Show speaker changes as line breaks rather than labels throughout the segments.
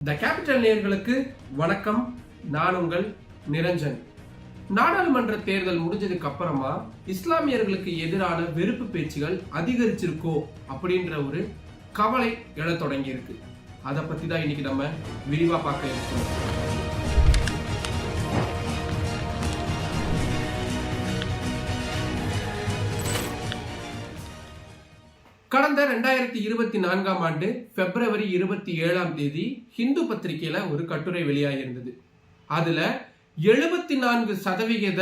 The capital நேர்களுக்கு வணக்கம். நான் உங்கள் நிரஞ்சன். நாடாளுமன்ற தேர்தல் முடிஞ்சதுக்கு அப்புறமா இஸ்லாமியர்களுக்கு எதிரான வெறுப்பு பேச்சுகள் அதிகரிச்சிருக்கோ அப்படின்ற ஒரு கவலை எழத் தொடங்கி இருக்கு அதை பத்தி தான் இன்னைக்கு நம்ம விரிவா பார்க்க இருக்கோம் கடந்த ரெண்டாயிரத்தி இருபத்தி நான்காம் ஆண்டு பிப்ரவரி இருபத்தி ஏழாம் தேதி ஹிந்து பத்திரிகையில ஒரு கட்டுரை வெளியாகியிருந்தது. அதுல எழுபத்தி நான்கு சதவிகித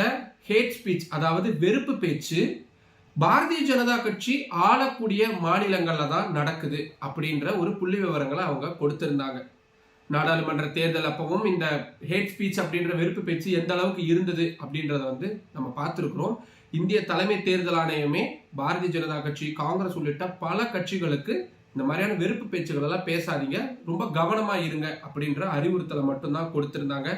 ஹேட் ஸ்பீச் அதாவது வெறுப்பு பேச்சு பாரதிய ஜனதா கட்சி ஆளக்கூடிய மாநிலங்கள்ல தான் நடக்குது அப்படின்ற ஒரு புள்ளி விவரங்களை அவங்க கொடுத்திருந்தாங்க. நாடாளுமன்ற தேர்தல் அப்பவும் இந்த ஹேட் ஸ்பீச் அப்படின்ற வெறுப்பு பேச்சு எந்த அளவுக்கு இருந்தது அப்படின்றத வந்து நம்ம பார்த்துருக்குறோம். இந்திய தலைமை தேர்தல் ஆணையமே பாரதிய ஜனதா கட்சி காங்கிரஸ் உள்ளிட்ட பல கட்சிகளுக்கு இந்த மாதிரியான வெறுப்பு பேச்சுகள் எல்லாம் பேசாதீங்க. ரொம்ப கவனமா இருங்க அப்படின்ற அறிவுறுத்தலை மட்டும்தான் கொடுத்திருந்தாங்க.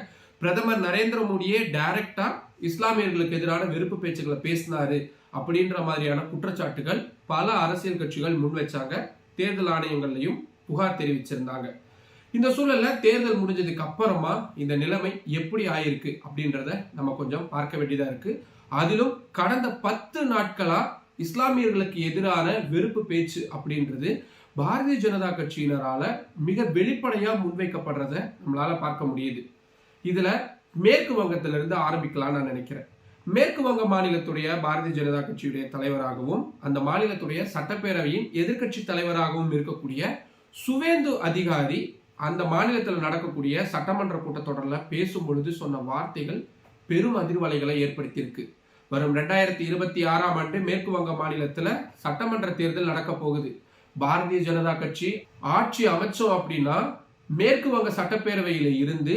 பிரதமர் நரேந்திர மோடியே டைரக்டா இஸ்லாமியர்களுக்கு எதிரான வெறுப்பு பேச்சுகளை பேசினாரு அப்படின்ற மாதிரியான குற்றச்சாட்டுகள் பல அரசியல் கட்சிகள் முன்வைச்சாங்க தேர்தல் ஆணையங்கள்லையும் புகார் தெரிவிச்சிருந்தாங்க. இந்த சூழல்ல தேர்தல் முடிஞ்சதுக்கு அப்புறமா இந்த நிலைமை எப்படி ஆயிருக்கு அப்படின்றத நம்ம கொஞ்சம் பார்க்க வேண்டியதா இருக்கு. அதிலும் கடந்த பத்து நாட்களா இஸ்லாமியர்களுக்கு எதிரான வெறுப்பு பேச்சு அப்படின்றது பாரதிய ஜனதா கட்சியினரால மிக வெளிப்படையா முன்வைக்கப்படுறத நம்மளால பார்க்க முடியுது. இதுல மேற்கு வங்கத்திலிருந்து இருந்து ஆரம்பிக்கலாம்னு நான் நினைக்கிறேன். மேற்கு வங்க மாநிலத்துடைய பாரதிய ஜனதா கட்சியுடைய தலைவராகவும் அந்த மாநிலத்துடைய சட்டப்பேரவையின் எதிர்க்கட்சி தலைவராகவும் இருக்கக்கூடிய சுவேந்து அதிகாரி அந்த மாநிலத்தில் நடக்கக்கூடிய சட்டமன்ற கூட்டத்தொடரில் பேசும் பொழுது சொன்ன வார்த்தைகள் பெரும் அதிர்வலைகளை ஏற்படுத்தியிருக்கு. வரும் ரெண்டாயிரத்தி இருபத்தி ஆறாம் ஆண்டு மேற்கு வங்க மாநிலத்தில் சட்டமன்ற தேர்தல் நடக்க போகுது. பாரதிய ஜனதா கட்சி ஆட்சி அமைச்சோம் அப்படின்னா மேற்கு வங்க சட்டப்பேரவையில இருந்து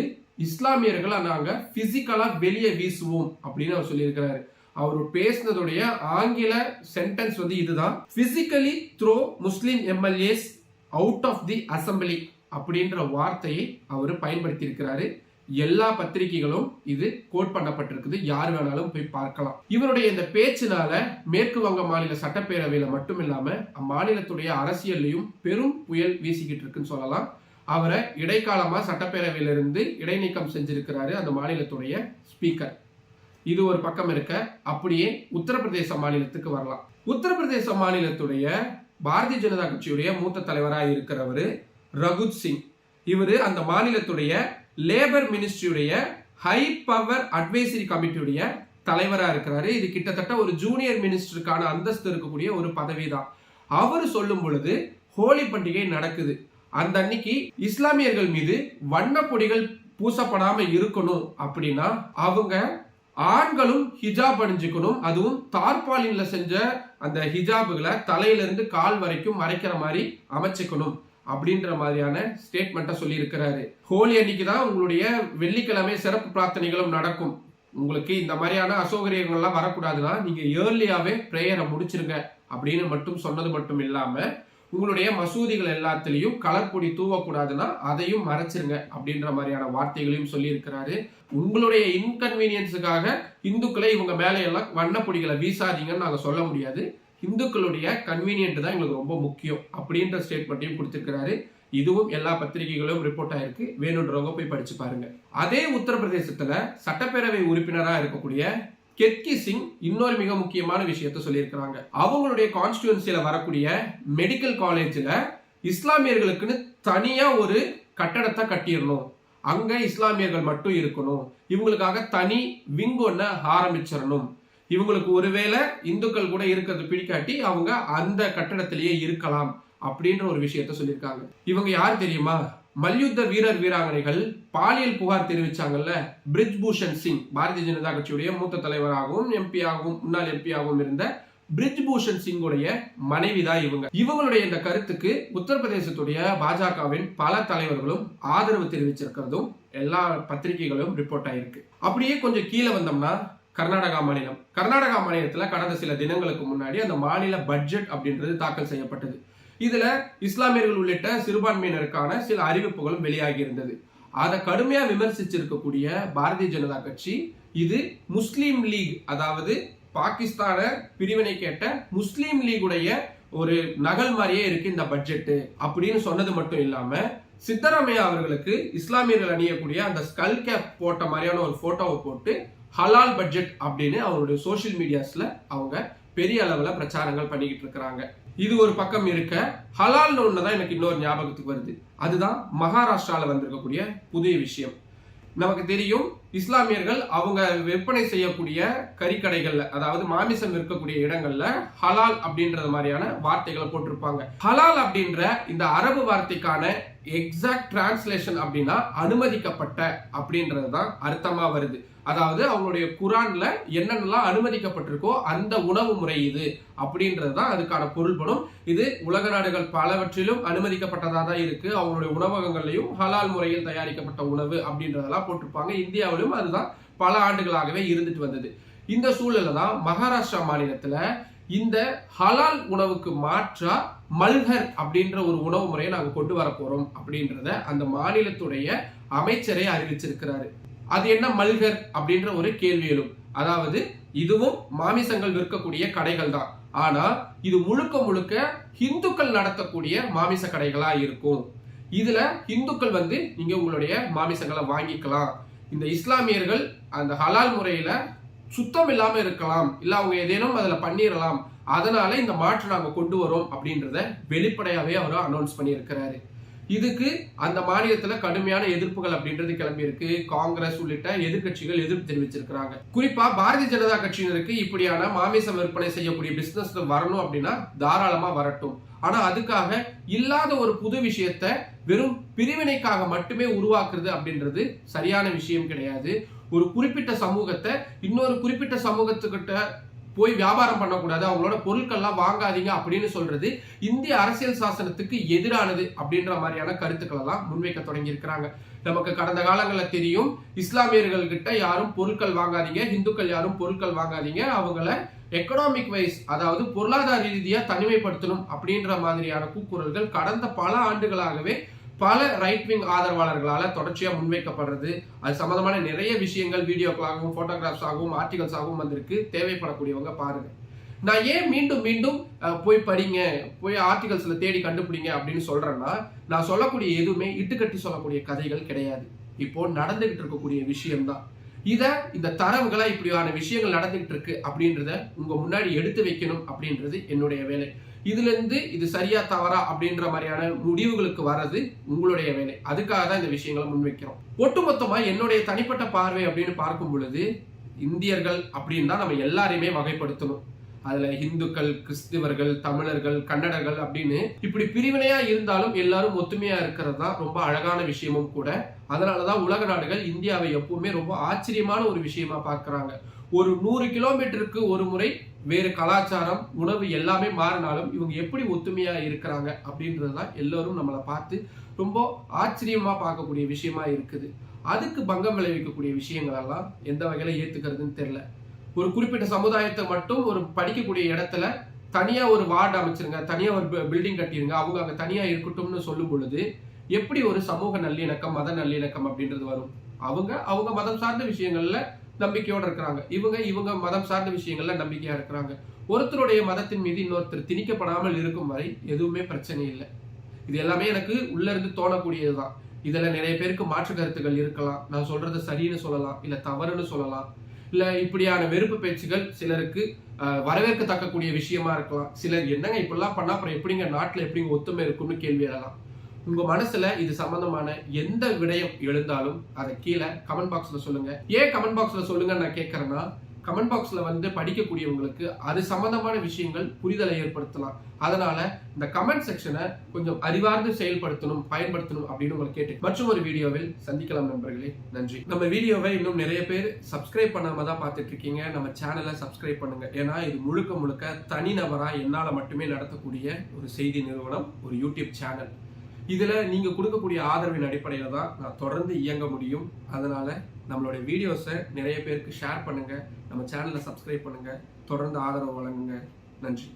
இஸ்லாமியர்களை நாங்கள் பிசிக்கலாக வெளியே வீசுவோம் அப்படின்னு அவர் சொல்லியிருக்கிறாரு. அவர் பேசினதுடைய ஆங்கில சென்டென்ஸ் வந்து இதுதான். Physically throw Muslim MLAs out of the assembly அப்படின்ற வார்த்தையை அவர் பயன்படுத்தி இருக்கிறாரு எல்லா பத்திரிகைகளும் இது கோட் பண்ணப்பட்டிருக்குது. யார் வேணாலும் போய் பார்க்கலாம். இவருடைய இந்த பேச்சினால மேற்கு வங்க மாநில சட்டப்பேரவையில மட்டும் இல்லாம அம்மாநிலத்துடைய அரசியல்லையும் பெரும் புயல் வீசிக்கிட்டு இருக்குன்னு சொல்லலாம். அவரை இடைக்காலமா சட்டப்பேரவையிலிருந்து இடைநீக்கம் செஞ்சிருக்கிறாரு அந்த மாநிலத்துடைய ஸ்பீக்கர். இது ஒரு பக்கம் இருக்க அப்படியே உத்தரப்பிரதேச மாநிலத்துக்கு வரலாம். உத்தரப்பிரதேச மாநிலத்துடைய பாரதிய ஜனதா கட்சியுடைய மூத்த தலைவராக இருக்கிறவர் ரகுத் சிங். இவர் அந்த மாநிலத்துடைய லேபர் மினிஸ்ட்ரியுடைய ஹை பவர் அட்வைசரி கமிட்டியுடைய தலைவராக இருக்கிறாரு. இது கிட்டத்தட்ட ஒரு ஜூனியர் மினிஸ்டருக்கான அந்தஸ்து இருக்கக்கூடிய ஒரு பதவி தான் அவர் சொல்லும் பொழுது ஹோலி பண்டிகை நடக்குது. அந்த அன்னைக்கு இஸ்லாமியர்கள் மீது வண்ணப்பொடிகள் பூசப்படாம இருக்கணும் அப்படின்னா அவங்க ஆண்களும் ஹிஜாப் அணிஞ்சுக்கணும். அதுவும் தார்பாலின்ல செஞ்ச அந்த ஹிஜாபுகளை தலையிலிருந்து கால் வரைக்கும் மறைக்கிற மாதிரி அமைச்சுக்கணும். அப்படின்ற மாதிரியான ஸ்டேட்மெண்ட்டை சொல்லியிருக்கிறாரு. ஹோலி அன்னைக்கு தான் உங்களுடைய வெள்ளிக்கிழமை சிறப்பு பிரார்த்தனைகளும் நடக்கும். உங்களுக்கு இந்த மாதிரியான அசௌகரியங்கள்லாம் வரக்கூடாதுன்னா நீங்கள் ஏர்லியாகவே ப்ரேயரை முடிச்சிருங்க அப்படின்னு மட்டும் சொன்னது மட்டும் இல்லாமல் உங்களுடைய மசூதிகள் எல்லாத்துலேயும் கலர் பொடி தூவக்கூடாதுன்னா அதையும் மறைச்சிருங்க அப்படின்ற மாதிரியான வார்த்தைகளையும் சொல்லியிருக்கிறாரு. உங்களுடைய இன்கன்வீனியன்ஸுக்காக இந்துக்களை இவங்க மேலே எல்லாம் வண்ணப்பொடிகளை வீசாதீங்கன்னு நாங்கள் சொல்ல முடியாது. இந்துக்களுடைய கன்வீனியன்ட் தான் எங்களுக்கு ரொம்ப முக்கியம் அப்படின்ற ஸ்டேட்மெண்ட்டையும் கொடுத்துருக்கிறாரு. இதுவும் எல்லா பத்திரிகைகளும் ரிப்போர்ட் ஆயிருக்கு. வேணுன்றவங்க போய் படிச்சு பாருங்க. அதே உத்தரப்பிரதேசத்துல சட்டப்பேரவை உறுப்பினராக இருக்கக்கூடிய கெத்கி சிங் இன்னொரு மிக முக்கியமான விஷயத்த சொல்லியிருக்கிறாங்க. அவங்களுடைய கான்ஸ்டியூன்சியில வரக்கூடிய மெடிக்கல் காலேஜில் இஸ்லாமியர்களுக்குன்னு தனியா ஒரு கட்டடத்தை கட்டிடணும். அங்க இஸ்லாமியர்கள் மட்டும் இருக்கணும். இவங்களுக்காக தனி விங் ஒன்ன ஆரம்பிச்சிடணும். இவங்களுக்கு ஒருவேளை இந்துக்கள் கூட இருக்கிறது பிடிக்காட்டி அவங்க அந்த கட்டடத்திலேயே இருக்கலாம் அப்படின்ற ஒரு விஷயத்த சொல்லியிருக்காங்க. இவங்க யார் தெரியுமா? மல்யுத்த வீரர் வீராங்கனைகள் பாலியல் புகார் தெரிவிச்சாங்கல்ல பிரிஜ் பூஷன் சிங். பாரதிய ஜனதா கட்சியுடைய மூத்த தலைவராகவும் எம்பியாகவும் முன்னாள் எம்பி ஆகவும் இருந்த பிரிஜ் பூஷன் சிங்குடைய மனைவி தான் இவங்க. இவங்களுடைய இந்த கருத்துக்கு உத்தரப்பிரதேசத்துடைய பாஜகவின் பல தலைவர்களும் ஆதரவு தெரிவிச்சிருக்கிறதும் எல்லா பத்திரிகைகளும் ரிப்போர்ட் ஆயிருக்கு. அப்படியே கொஞ்சம் கீழே வந்தோம்னா கர்நாடகா மாநிலம். கர்நாடகா மாநிலத்தில் கடந்த சில தினங்களுக்கு முன்னாடி அந்த மாநில பட்ஜெட் அப்படின்றது தாக்கல் செய்யப்பட்டது. இதுல இஸ்லாமியர்கள் உள்ளிட்ட சிறுபான்மையினருக்கான சில அறிவிப்புகளும் வெளியாகி இருந்தது. அதை கடுமையா விமர்சிச்சிருக்கக்கூடிய பாரதிய ஜனதா கட்சி இது முஸ்லீம் லீக் அதாவது பாகிஸ்தான பிரிவினை கேட்ட முஸ்லீம் லீகுடைய ஒரு நகல் மாதிரியே இருக்கு இந்த பட்ஜெட் அப்படின்னு சொன்னது மட்டும் இல்லாம சித்தராமையா அவர்களுக்கு இஸ்லாமியர்கள் அணியக்கூடிய அந்த ஸ்கல் கேப் போட்ட மாதிரியான ஒரு போட்டோவை போட்டு ஹலால் பட்ஜெட் அப்படின்னு அவங்களுடைய சோஷியல் மீடியாஸ்ல அவங்க பெரிய அளவுல பிரச்சாரங்கள் பண்ணிக்கிட்டு இருக்கிறாங்க. இது ஒரு பக்கம் இருக்க ஹலால்னு ஒண்ணுதான் எனக்கு இன்னொரு ஞாபகத்துக்கு வருது. அதுதான் மகாராஷ்டிரால வந்திருக்கக்கூடிய புதிய விஷயம். நமக்கு தெரியும் இஸ்லாமியர்கள் அவங்க விற்பனை செய்யக்கூடிய கறிக்கடைகள்ல அதாவது மாமிசம் இருக்கக்கூடிய இடங்கள்ல ஹலால் அப்படின்றது மாதிரியான வார்த்தைகளை போட்டிருப்பாங்க. ஹலால் அப்படின்ற இந்த அரபு வார்த்தைக்கான எக்ஸாக்ட் டிரான்ஸ்லேஷன் அப்படின்னா அனுமதிக்கப்பட்ட அப்படின்றது தான் அர்த்தமாக வருது. அதாவது அவங்களுடைய குரான்ல என்னென்னலாம் அனுமதிக்கப்பட்டிருக்கோ அந்த உணவு முறை இது அப்படின்றது தான் அதுக்கான பொருள்படும். இது உலக நாடுகள் பலவற்றிலும் அனுமதிக்கப்பட்டதாக தான் இருக்கு. அவங்களுடைய உணவகங்கள்லையும் ஹலால் முறையில் தயாரிக்கப்பட்ட உணவு அப்படின்றதெல்லாம் போட்டிருப்பாங்க. இந்தியாவிலும் அதுதான் பல ஆண்டுகளாகவே இருந்துட்டு வந்தது. இந்த சூழல்ல தான் மகாராஷ்டிரா மாநிலத்துல இந்த ஹலால் உணவுக்கு மாற்றா மல்ஹர் அப்படின்ற ஒரு உணவு முறையை நாங்கள் கொண்டு வர போறோம் அப்படின்றத அந்த மாநிலத்துடைய அமைச்சரை அறிவிச்சிருக்கிறாரு. அது என்ன மல்கர் அப்படின்ற ஒரு கேள்வி எழும். அதாவது இதுவும் மாமிசங்கள் விற்கக்கூடிய கடைகள் தான். ஆனா இது முழுக்க முழுக்க ஹிந்துக்கள் நடத்தக்கூடிய மாமிச கடைகளா இருக்கும். இதுல இந்துக்கள் வந்து நீங்க உங்களுடைய மாமிசங்களை வாங்கிக்கலாம். இந்த இஸ்லாமியர்கள் அந்த ஹலால் முறையில சுத்தம் இல்லாம இருக்கலாம். இல்ல அவங்க ஏதேனும் அதுல பண்ணிடலாம் அதனால இந்த மாற்று நாங்க கொண்டு வரோம் அப்படின்றத வெளிப்படையாவே அவர் அனௌன்ஸ் பண்ணியிருக்கிறாரு. இதுக்கு அந்த மாநிலத்துல கடுமையான எதிர்ப்புகள் அப்படின்றது கிளம்பி இருக்கு காங்கிரஸ் உள்ளிட்ட எதிர்க்கட்சிகள் எதிர்ப்பு தெரிவிச்சிருக்கிறாங்க. குறிப்பா பாரதிய ஜனதா கட்சியினருக்கு இப்படியான மாமிசம் விற்பனை செய்யக்கூடிய பிசினஸ் வரணும் அப்படின்னா தாராளமா வரட்டும். ஆனா அதுக்காக இல்லாத ஒரு புது விஷயத்த வெறும் பிரிவினைக்காக மட்டுமே உருவாக்குறது அப்படின்றது சரியான விஷயம் கிடையாது. ஒரு குறிப்பிட்ட சமூகத்தை இன்னொரு குறிப்பிட்ட சமூகத்துக்கிட்ட போய் வியாபாரம் பண்ணக்கூடாது. அவங்களோட பொருட்கள்லாம் வாங்காதீங்க அப்படின்னு சொல்றது இந்திய அரசியல் சாசனத்துக்கு எதிரானது அப்படின்ற மாதிரியான கருத்துக்கள் எல்லாம் முன்வைக்க தொடங்கியிருக்கிறாங்க. நமக்கு கடந்த காலங்களில் தெரியும் இஸ்லாமியர்கள் கிட்ட யாரும் பொருட்கள் வாங்காதீங்க இந்துக்கள் யாரும் பொருட்கள் வாங்காதீங்க அவங்கள எக்கனாமிக் வைஸ் அதாவது பொருளாதார ரீதியாக தனிமைப்படுத்தணும் அப்படின்ற மாதிரியான கூக்குரல்கள் கடந்த பல ஆண்டுகளாகவே பல ரைட் விங் ஆதரவாளர்களால் தொடர்ச்சியாக முன்வைக்கப்படுறது. அது சம்பந்தமான நிறைய விஷயங்கள் வீடியோக்களாகவும் ஃபோட்டோகிராஃப்ஸ் ஆகவும் ஆர்டிகல்ஸ் ஆகவும் வந்திருக்கு. தேவைப்படக்கூடியவங்க பாருங்க. நான் ஏன் மீண்டும் மீண்டும் போய் படிங்க போய் ஆர்டிகல்ஸில் தேடி கண்டுபிடிங்க அப்படின்னு சொல்றேன்னா நான் சொல்லக்கூடிய எதுவுமே இட்டுக்கட்டி சொல்லக்கூடிய கதைகள் கிடையாது. இப்போ நடந்துகிட்டு இருக்கக்கூடிய விஷயம்தான். இதை இந்த தரவுகளா இப்படியான விஷயங்கள் நடந்துகிட்டு இருக்கு அப்படின்றத உங்க முன்னாடி எடுத்து வைக்கணும் அப்படின்றது என்னுடைய வேலை. இதுல இருந்து இது சரியா தவறா அப்படின்ற மாதிரியான முடிவுகளுக்கு வர்றது உங்களுடைய வேலை. அதுக்காக தான் இந்த விஷயங்களை முன்வைக்கிறோம். ஒட்டுமொத்தமா என்னுடைய தனிப்பட்ட பார்வை அப்படின்னு பார்க்கும் பொழுது இந்தியர்கள் அப்படின்னு தான் நம்ம எல்லாரையுமே வகைப்படுத்தணும். அதுல இந்துக்கள் கிறிஸ்துவர்கள் தமிழர்கள் கன்னடர்கள் அப்படின்னு இப்படி பிரிவினையா இருந்தாலும் எல்லாரும் ஒத்துமையா இருக்கிறது தான் ரொம்ப அழகான விஷயமும் கூட. அதனாலதான் உலக நாடுகள் இந்தியாவை எப்பவுமே ரொம்ப ஆச்சரியமான ஒரு விஷயமா பார்க்கறாங்க. ஒரு நூறு கிலோமீட்டருக்கு ஒரு முறை வேறு கலாச்சாரம் உணவு எல்லாமே மாறினாலும் இவங்க எப்படி ஒத்துமையாக இருக்கிறாங்க அப்படின்றது தான் எல்லோரும் நம்மளை பார்த்து ரொம்ப ஆச்சரியமாக பார்க்கக்கூடிய விஷயமா இருக்குது. அதுக்கு பங்கம் விளைவிக்கக்கூடிய விஷயங்களெல்லாம் எந்த வகையில் ஏற்றுக்கிறதுன்னு தெரில ஒரு குறிப்பிட்ட சமுதாயத்தை மட்டும் ஒரு படிக்கக்கூடிய இடத்துல தனியாக ஒரு வார்டு அமைச்சிருங்க தனியாக ஒரு பில்டிங் கட்டிருங்க அவங்க அங்கே தனியாக இருக்கட்டும்னு சொல்லும் பொழுது எப்படி ஒரு சமூக நல்லிணக்கம் மத நல்லிணக்கம் அப்படின்றது வரும்? அவங்க அவங்க மதம் சார்ந்த விஷயங்களில் நம்பிக்கையோட இருக்கிறாங்க. இவங்க இவங்க மதம் சார்ந்த விஷயங்கள்ல நம்பிக்கையா இருக்கிறாங்க. ஒருத்தருடைய மதத்தின் மீது இன்னொருத்தர் திணிக்கப்படாமல் இருக்கும் வரை எதுவுமே பிரச்சனை இல்லை. இது எல்லாமே எனக்கு உள்ள இருந்து தோணக்கூடியதுதான். இதுல நிறைய பேருக்கு மாற்று கருத்துக்கள் இருக்கலாம். நான் சொல்றது சரின்னு சொல்லலாம். இல்ல தவறுன்னு சொல்லலாம். இல்ல இப்படியான வெறுப்பு பேச்சுகள் சிலருக்கு வரவேற்கத்தக்கக்கூடிய விஷயமா இருக்கலாம். சிலர் என்னங்க இப்படிலாம் பண்ணா அப்புறம் எப்படிங்க நாட்டுல எப்படிங்க ஒத்துமை இருக்கும்னு கேள்வி எழலாம். உங்க மனசுல இது சம்பந்தமான எந்த விடயம் எழுந்தாலும் அதை கீழே கமெண்ட் பாக்ஸ்ல சொல்லுங்க. ஏன் கமெண்ட் பாக்ஸ்ல சொல்லுங்க நான் கேட்கறேன்னா கமெண்ட் பாக்ஸ்ல வந்து படிக்கக்கூடியவங்களுக்கு அது சம்பந்தமான விஷயங்கள் புரிதலை ஏற்படுத்தலாம். அதனால இந்த கமெண்ட் செக்ஷனை கொஞ்சம் அறிவார்ந்து செயல்படுத்தணும் பயன்படுத்தணும் அப்படின்னு உங்களை கேட்டு மற்றும் ஒரு வீடியோவில் சந்திக்கலாம் நண்பர்களே. நன்றி. நம்ம வீடியோவை இன்னும் நிறைய பேர் சப்ஸ்கிரைப் பண்ணாம தான் பார்த்துட்டு இருக்கீங்க நம்ம சேனலை சப்ஸ்கிரைப் பண்ணுங்க. ஏன்னா இது முழுக்க முழுக்க தனிநபரா என்னால மட்டுமே நடத்தக்கூடிய ஒரு செய்தி நிறுவனம் ஒரு யூடியூப் சேனல் இதில் நீங்கள் கொடுக்கக்கூடிய ஆதரவின் அடிப்படையில் தான் நான் தொடர்ந்து இயங்க முடியும். அதனால் நம்மளுடைய வீடியோஸை நிறைய பேருக்கு ஷேர் பண்ணுங்கள் நம்ம சேனலை சப்ஸ்கிரைப் பண்ணுங்கள் தொடர்ந்து ஆதரவு வழங்குங்க. நன்றி.